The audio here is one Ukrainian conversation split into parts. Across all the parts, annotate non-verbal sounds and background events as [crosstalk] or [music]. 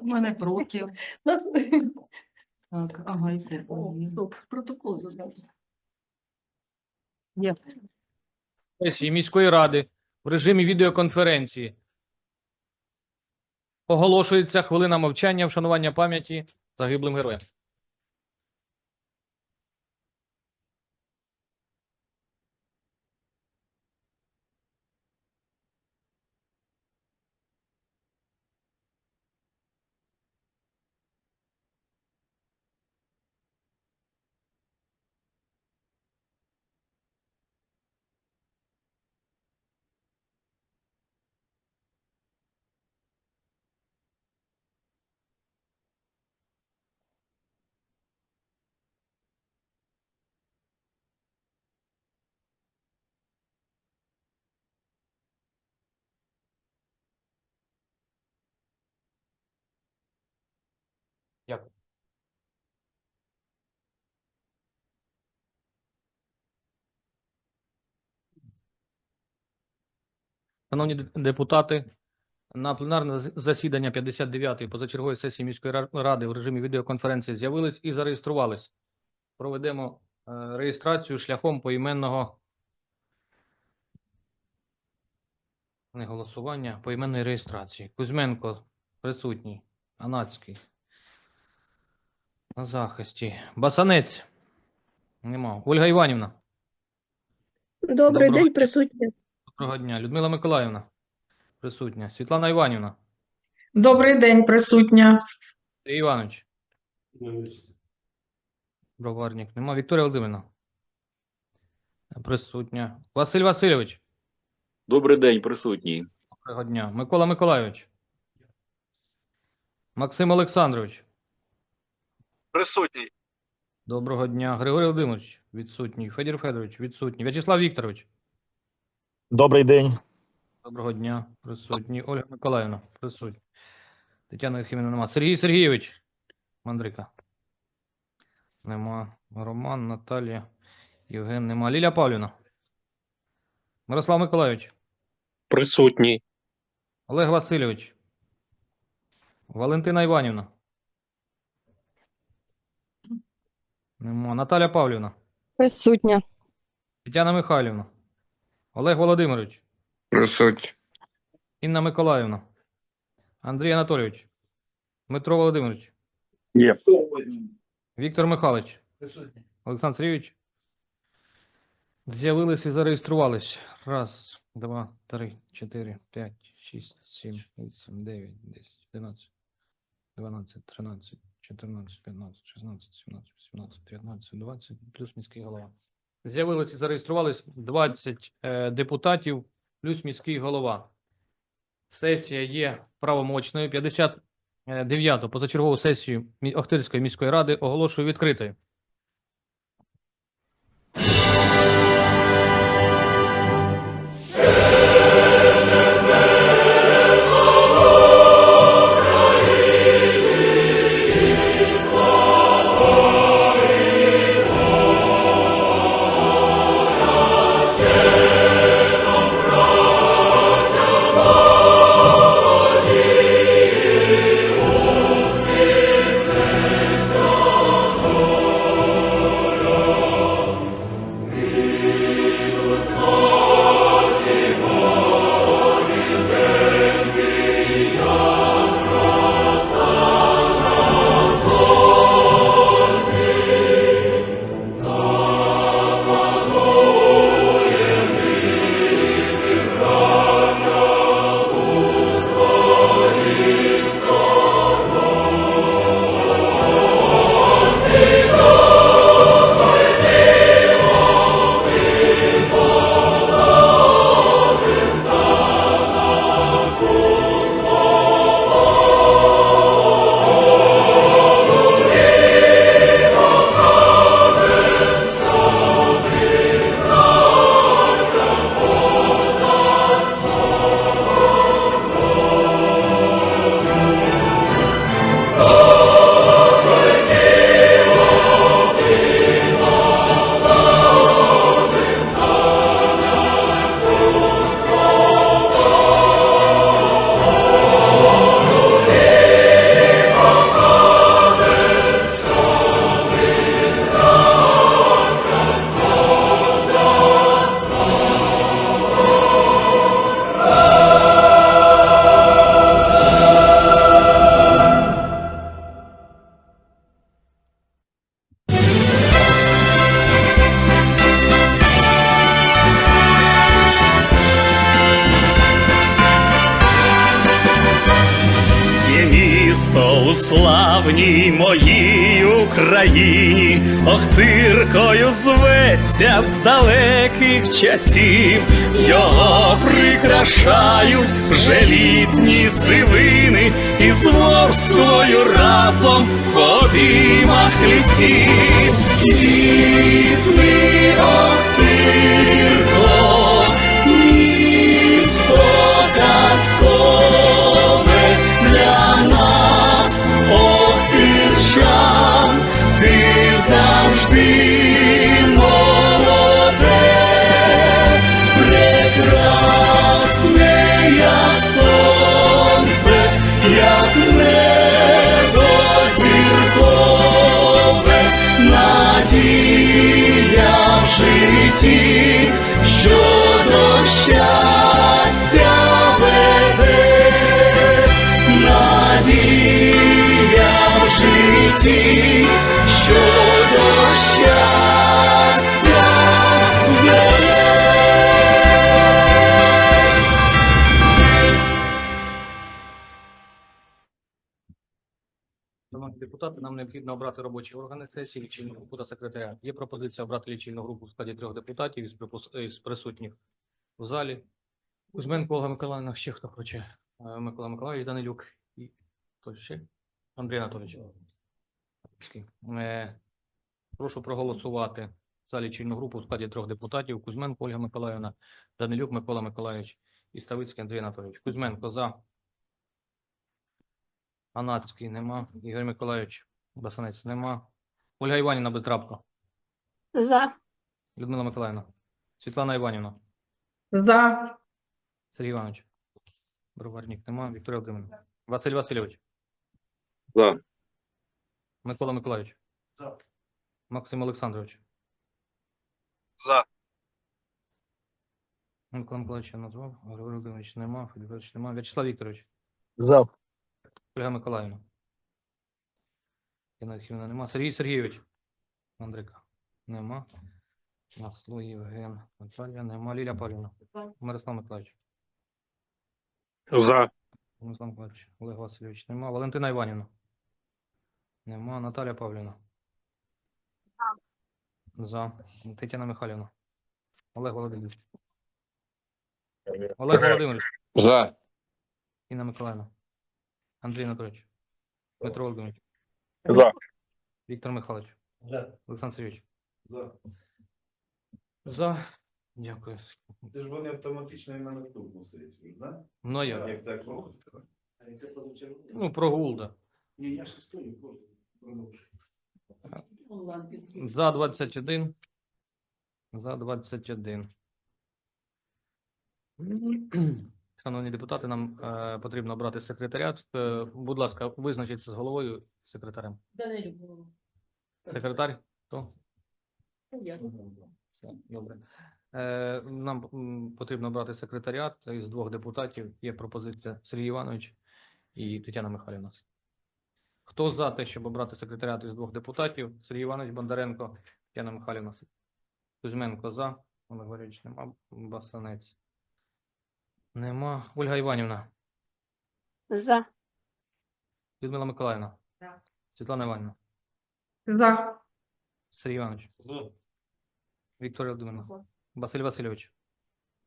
У мене проти. [laughs] Нас... Так, ага, і О, стоп, протокол додати. Є. сесії міської ради в режимі відеоконференції. Оголошується хвилина мовчання вшанування пам'яті загиблим героям. Дякую. Шановні депутати, на пленарне засідання 59-ї позачергової сесії міської ради в режимі відеоконференції з'явились і зареєструвались. Проведемо е, реєстрацію шляхом поіменного не голосування, поіменної реєстрації. Кузьменко присутній. Анацький. На захисті. Басанець. Нема. Ольга Іванівна. Добрий Доброго день, присутня. Доброго дня. Людмила Миколаївна. Присутня. Світлана Іванівна. Добрий день, присутня. Сергій Іванович. Броварник. Нема. Вікторія Володимирівна. Присутня. Василь Васильович. Добрий день, присутній. Доброго дня. Микола Миколайович. Максим Олександрович. Присутній. Доброго дня. Григорій Володимирович. Відсутній. Федір Федорович. Відсутній. В'ячеслав Вікторович. Добрий день. Доброго дня. Присутній. Ольга Миколаївна. Присутня. Тетяна Єхімівна нема. Сергій Сергійович. Мандрика. Нема. Роман, Наталія. Євген нема. Ліля Павлівна. Мирослав Миколайович. Присутній. Олег Васильович. Валентина Іванівна. Нема. Наталя Павлівна. Присутня. Тетяна Михайлівна. Олег Володимирович. Присуть. Інна Миколаївна. Андрій Анатолійович. Дмитро Володимирович. Є. Віктор Михайлович. Олександр Сергійович. З'явились і зареєструвались. Раз, два, три, чотири, п'ять, шість, сім, вісім, дев'ять, десять, одинадцять, дванадцять, тринадцять, чотирнадцять, п'ятнадцять, шістнадцять, сімнадцять, вісімнадцять, дев'ятнадцять, двадцять, плюс міський голова. З'явились і зареєструвались 20 е, депутатів, плюс міський голова. Сесія є правомочною. 59-ту позачергову сесію Охтирської міської ради оголошую відкритою. Місто у славній моїй Україні, Охтиркою зветься з далеких часів, його прикрашають вже літні сивини, і з ворскою разом в обіймах лісів. Квітни Охтирко, необхідно обрати робочі органи сесії, лічильну групу та секретаря. Є пропозиція обрати лічильну групу в складі трьох депутатів із, припус- із присутніх в залі. Кузьменко Олга Миколаївна, ще хто хоче? Е, Микола Миколаївич Данилюк і хто ще? Андрій Анатолійович. Е, Прошу проголосувати за лічильну групу в складі трьох депутатів. Кузьменко Ольга Миколаївна, Данилюк Микола Миколаївич і Ставицький Андрій Анатолійович. Кузьменко за. Анацький нема. Ігор Миколаївич Басанець нема. Ольга Іванівна Бездрабко. За. Людмила Миколаївна. Світлана Іванівна. За. Сергій Іванович. Броварник нема. Вікторія Володимирівна. Василь Васильович. За. Микола Миколаївич. За. Максим Олександрович. За. Микола Миколаївич я назвав. Григорій Володимирович нема. Федір Федорович нема. В'ячеслав Вікторович. За. Ольга Миколаївна. Яна Олексіївна нема. Сергій Сергійович. Андрика. Нема. Масло Євген. Наталія нема. Ліля Павлівна. Мирослав Миколаївич. За. Мирослав Миколаївич. Олег Васильович. Нема. Валентина Іванівна. Нема. Наталя Павлівна. За. Тетяна Михайлівна. Олег Володимирович. Олег Володимирович. За. Інна Миколаївна. Андрій Анатолійович. Дмитро Володимирович. За. Віктор Михайлович. За. Олександр Сергійович. За. За. Дякую. Ти ж вони автоматично і на наступну сесію, да? Ну, а як? Як так? Це позачергово? Ну, прогул, да. Ні, я ж стою, продовжую. За 21. За 21. Шановні депутати, нам е, потрібно обрати секретаріат. Е, будь ласка, визначіться з головою секретарем. Данилюк. Секретар? Хто? Я. Все, добре. Е, нам м, потрібно обрати секретаріат із двох депутатів. Є пропозиція Сергій Іванович і Тетяна Михайлівна. Хто за те, щоб обрати секретаріат із двох депутатів? Сергій Іванович Бондаренко, Тетяна Михайлівна. Кузьменко за. Олег Валерійович нема. Басанець. Нема. Ольга Іванівна. За. Людмила Миколаївна. За. Світлана Іванівна. За. Сергій Іванович. Вікторія Володимирівна. Василь Васильович.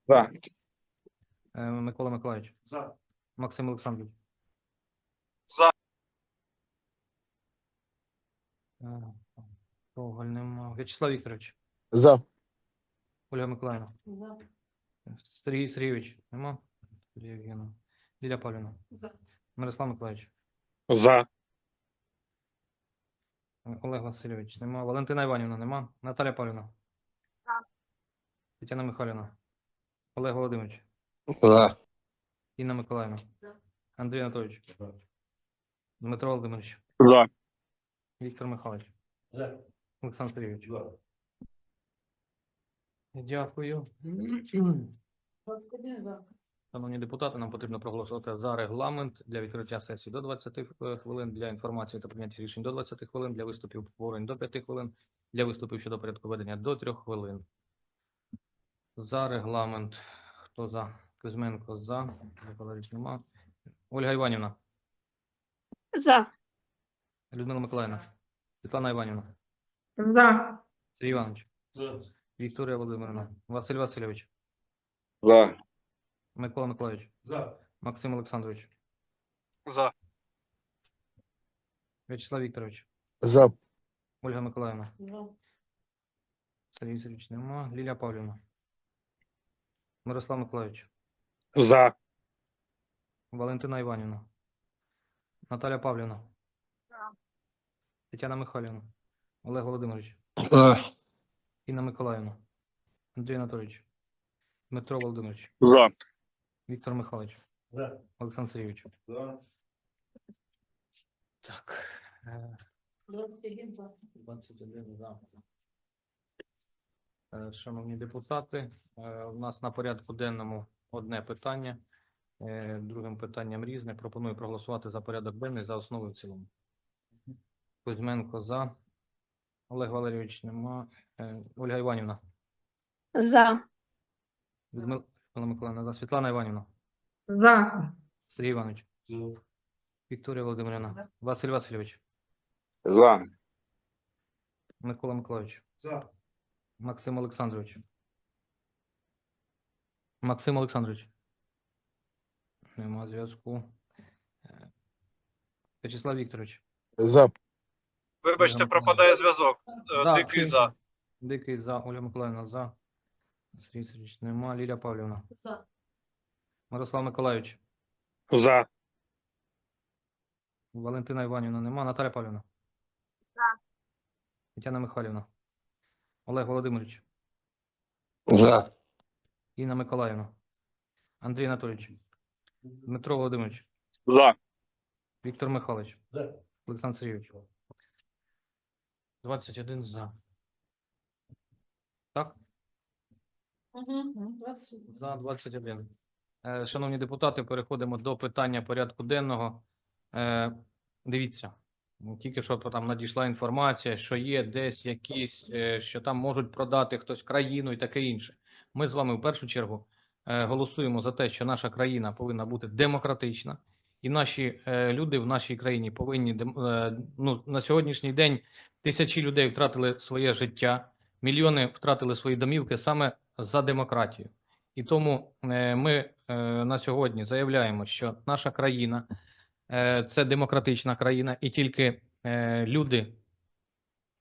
За. Е, Микола Миколаївич. За. Максим Олександрович. За. Е, нема. В'ячеслав Вікторович. За. Ольга Миколаївна. Сергій Сергійович. Нема. Лілія Євгенівна. Ліля Павлівна. За. Мирослав Миколаївич. За. Олег Васильович. Нема. Валентина Іванівна. Нема. Наталя Павлівна. Тетяна Михайлівна. Олег Володимирович. За. Інна Миколаївна. За. Андрій Анатолійович. Дмитро Володимирович. За. Віктор Михайлович. За. Олександр Сергійович. За. Дякую. Шановні депутати, нам потрібно проголосувати за регламент для відкриття сесії до 20 хвилин, для інформації та прийняття рішень до 20 хвилин, для виступів обговорень до 5 хвилин, для виступів щодо порядку ведення до 3 хвилин. За регламент. Хто за? Кузьменко за. Валерійович нема. Ольга Іванівна. За. Людмила Миколаївна, Світлана Іванівна, За. Сергій Іванович, За. Вікторія Володимирівна, Василь Васильович, За. Микола Миколаївич, За. Максим Олександрович, За. В'ячеслав Вікторович, За. Ольга Миколаївна, За. Сергій Сергійович нема, Лілія Павлівна, Мирослав Миколаївич, За. Валентина Іванівна, Наталя Павлівна, Тетяна Михайлівна, Олег Володимирович, За. Інна Миколаївна, Андрій Анатолійович, Дмитро Володимирович, За. Віктор Михайлович, За. Олександр Сергійович. За. Так. е, 21 за. 21 за. Е, Шановні депутати, е, у нас на порядку денному одне питання. Е, Другим питанням різне. Пропоную проголосувати за порядок денний за основу в цілому. Кузьменко за. Олег Валерійович нема. Е, Ольга Іванівна. За. Людмила Миколаївна за. Світлана Іванівна. За. Сергій Іванович. Вікторія Володимирівна. Василь Васильович. За. Микола Миколаївич. За. Максим Олександрович. Максим Олександрович. Нема зв'язку. Е, Вячеслав Вікторович. За. Вибачте, пропадає зв'язок. Е, Да, Дикий за. Дикий за. Оля Миколаївна за. Сергій Сергійович нема. Лілія Павлівна. За. Мирослав Миколаївич. За. Валентина Іванівна нема. Наталя Павлівна. За. Тетяна Михайлівна. Олег Володимирович. За. Інна Миколаївна. Андрій Анатолійович. Дмитро Володимирович. За. Віктор Михайлович. За. Олександр Сергійович. 21 за. Так? Угу. За 21. Е, Шановні депутати, переходимо до питання порядку денного. Е, Дивіться, тільки що там надійшла інформація, що є десь якісь, е, що там можуть продати хтось країну і таке інше. Ми з вами в першу чергу голосуємо за те, що наша країна повинна бути демократична, і наші люди в нашій країні повинні ну, на сьогоднішній день тисячі людей втратили своє життя, мільйони втратили свої домівки саме за демократію. І тому е, ми е, на сьогодні заявляємо, що наша країна е, це демократична країна, і тільки люди,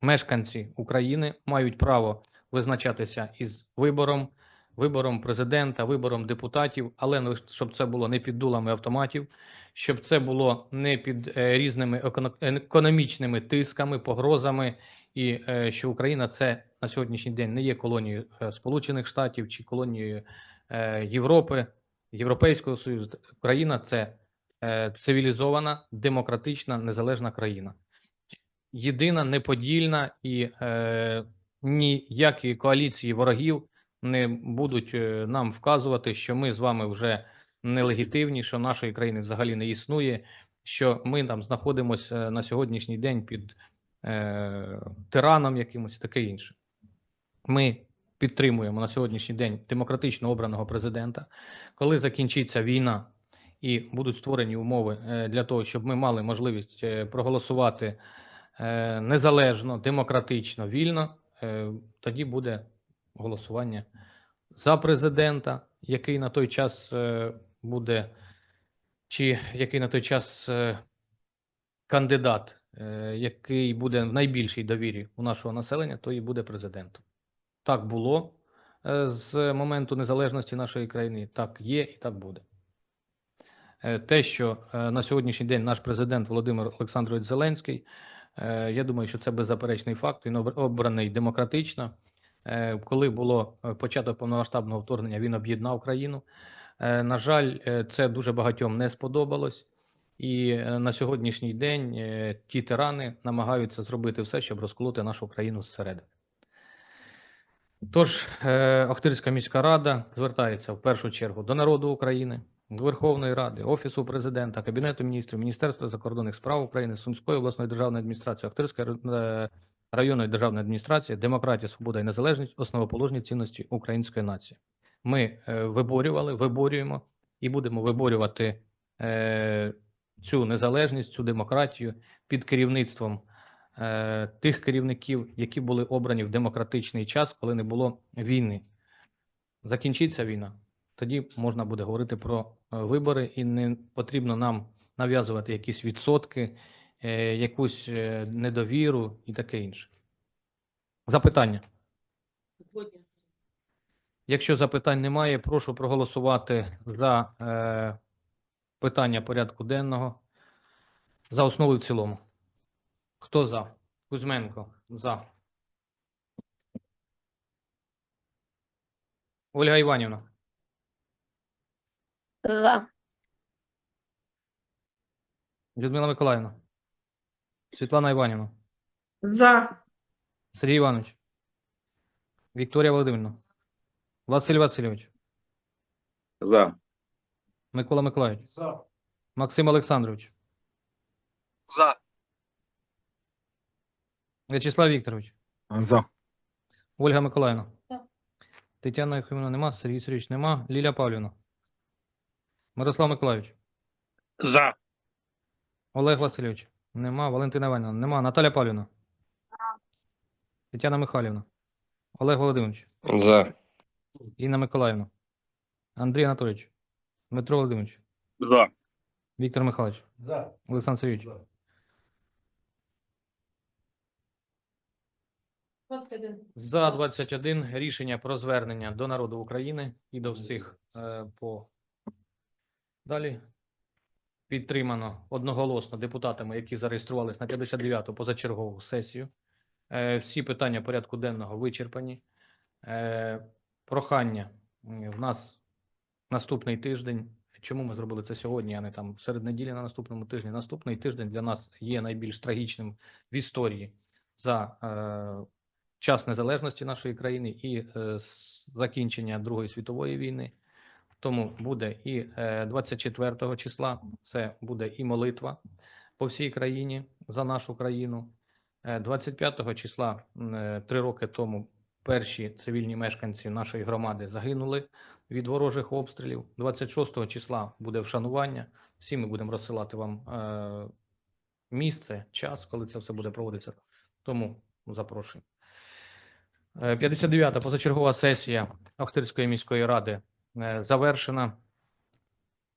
мешканці України, мають право визначатися із вибором, вибором президента, вибором депутатів, але щоб це було не під дулами автоматів, щоб це було не під різними економічними тисками, погрозами, і е, що Україна це на сьогоднішній день не є колонією е, Сполучених Штатів чи колонією е, Європи, Європейського Союзу. Україна це цивілізована, демократична, незалежна країна. Єдина, неподільна і ніякі коаліції ворогів не будуть нам вказувати, що ми з вами вже нелегітимні, що нашої країни взагалі не існує, що ми там знаходимося на сьогоднішній день під е, тираном якимось таке інше. Ми підтримуємо на сьогоднішній день демократично обраного президента. Коли закінчиться війна і будуть створені умови е, для того, щоб ми мали можливість е, проголосувати е, незалежно, демократично, вільно, тоді буде голосування за президента, який на той час буде, чи який на той час кандидат, який буде в найбільшій довірі у нашого населення, то і буде президентом. Так було е, з моменту незалежності нашої країни, так є і так буде. Е, Те, що е, на сьогоднішній день наш президент Володимир Олександрович Зеленський, е, я думаю, що це беззаперечний факт. Він обраний демократично. Е, Коли було е, початок повномасштабного вторгнення, він об'єднав країну. Е, На жаль, е, це дуже багатьом не сподобалось. І е, на сьогоднішній день е, ті тирани намагаються зробити все, щоб розколоти нашу країну зсередини. Тож, е, Охтирська міська рада звертається в першу чергу до народу України, до Верховної Ради, Офісу президента, Кабінету міністрів, Міністерства закордонних справ України, Сумської обласної державної адміністрації, Охтирської районної державної адміністрації, демократія, свобода і незалежність основоположні цінності української нації. Ми виборювали, виборюємо і будемо виборювати цю незалежність, цю демократію під керівництвом е, тих керівників, які були обрані в демократичний час, коли не було війни. Закінчиться війна, тоді можна буде говорити про е, вибори, і не потрібно нам нав'язувати якісь відсотки, е, якусь е, недовіру і таке інше. Запитання. Якщо запитань немає, прошу проголосувати за е, питання порядку денного за основу і в цілому. Хто за? Кузьменко за. Ольга Іванівна. За. Людмила Миколаївна. Світлана Іванівна. За. Сергій Іванович. Вікторія Володимирівна. Василь Васильович. За. Микола Миколаївич. За. Максим Олександрович. За. В'ячеслав Вікторович. За. Ольга Миколаївна. Так. Тетяна Єхимівна нема, Сергій Сергійович нема, Ліля Павлівна. Мирослав Миколаївич. За. Олег Васильович. Нема. Валентина Іванівна. Нема. Наталя Павлівна. Тетяна Михайлівна. Олег Володимирович. За. Інна Миколаївна. Андрій Анатолійович. Дмитро Володимирович. За. Віктор Михайлович. За. Олександр Сергійович. За. 21. За 21 рішення про звернення до народу України і до всіх е, по далі підтримано одноголосно депутатами, які зареєструвалися на 59-ту позачергову сесію. Е, всі питання порядку денного вичерпані. Е, прохання в нас наступний тиждень. Чому ми зробили це сьогодні, а не там серед неділі на наступному тижні? Наступний тиждень для нас є найбільш трагічним в історії за е, час незалежності нашої країни і е, закінчення Другої світової війни. Тому буде і е, 24 числа, це буде і молитва по всій країні за нашу країну. Е, 25 числа, е, три роки тому, перші цивільні мешканці нашої громади загинули від ворожих обстрілів. 26 числа буде вшанування. Всі ми будемо розсилати вам е, місце, час, коли це все буде проводитися. Тому запрошую. Е, 59-та позачергова сесія Охтирської міської ради е, завершена.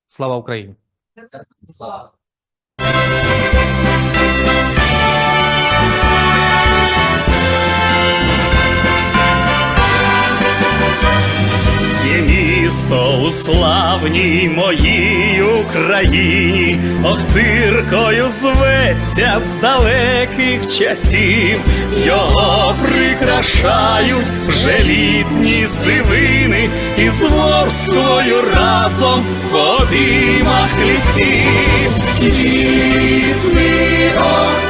Слава Україні! Слава. У славній моїй Україні, Охтиркою зветься з далеких часів, його прикрашають вже літні сивини, і з ворскою разом в обіймах лісів. Квітни Охтирко,